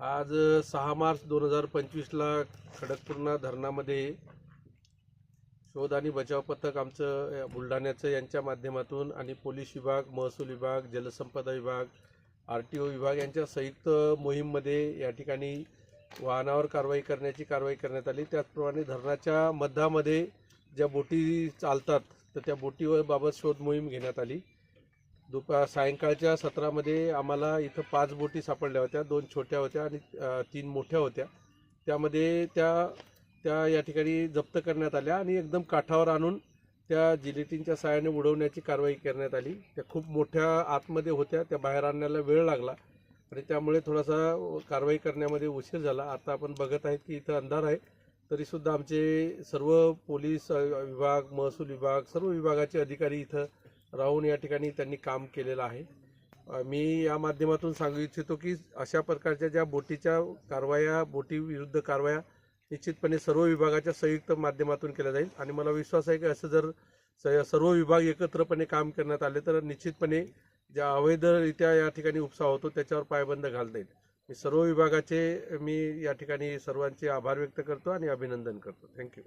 आज सहा मार्च दोन हजार पंचवीसला खडकपूर्णा धरणामध्ये शोध आणि बचाव पथक आमचं बुलढाण्याचं यांच्या माध्यमातून आणि पोलीस विभाग महसूल विभाग जलसंपदा विभाग आर टी ओ विभाग यांच्या संयुक्त मोहीममध्ये या ठिकाणी वाहनावर कारवाई करण्याची कारवाई करण्यात आली. त्याचप्रमाणे धरणाच्या मध्यामध्ये ज्या बोटी चालतात तर त्या बोटीवर बाबत शोध मोहीम घेण्यात आली. दुपार सायंकाळच्या सत्रामध्ये आम्हाला इथं पाच बोटी सापडल्या होत्या. दोन छोट्या होत्या आणि तीन मोठ्या होत्या. त्यामध्ये त्या त्या या ठिकाणी जप्त करण्यात आल्या आणि एकदम काठावर आणून त्या जिलेटिनच्या सहाय्याने उडवण्याची कारवाई करण्यात आली. त्या खूप मोठ्या आतमध्ये होत्या. त्या बाहेर आणण्याला वेळ लागला आणि त्यामुळे थोडासा कारवाई करण्यामध्ये उशीर झाला. आता आपण बघत आहेत की इथं अंधार आहे. तरीसुद्धा आमचे सर्व पोलीस विभाग महसूल विभाग सर्व विभागाचे अधिकारी इथं राहून या ठिकाणी त्यांनी काम केलेलं आहे. मी या माध्यमातून सांगू इच्छितो की अशा प्रकारच्या ज्या बोटीच्या कारवाया बोटी विरुद्ध कारवाया निश्चितपणे सर्व विभागाच्या संयुक्त माध्यमातून केल्या जाईल. आणि मला विश्वास आहे की असं जर स- सर्व विभाग एकत्रपणे काम करण्यात आले तर निश्चितपणे ज्या अवैधरित्या या ठिकाणी उपसा होतो त्याच्यावर पायबंद घालता येईल. मी सर्व विभागाचे मी या ठिकाणी सर्वांचे आभार व्यक्त करतो आणि अभिनंदन करतो. थँक्यू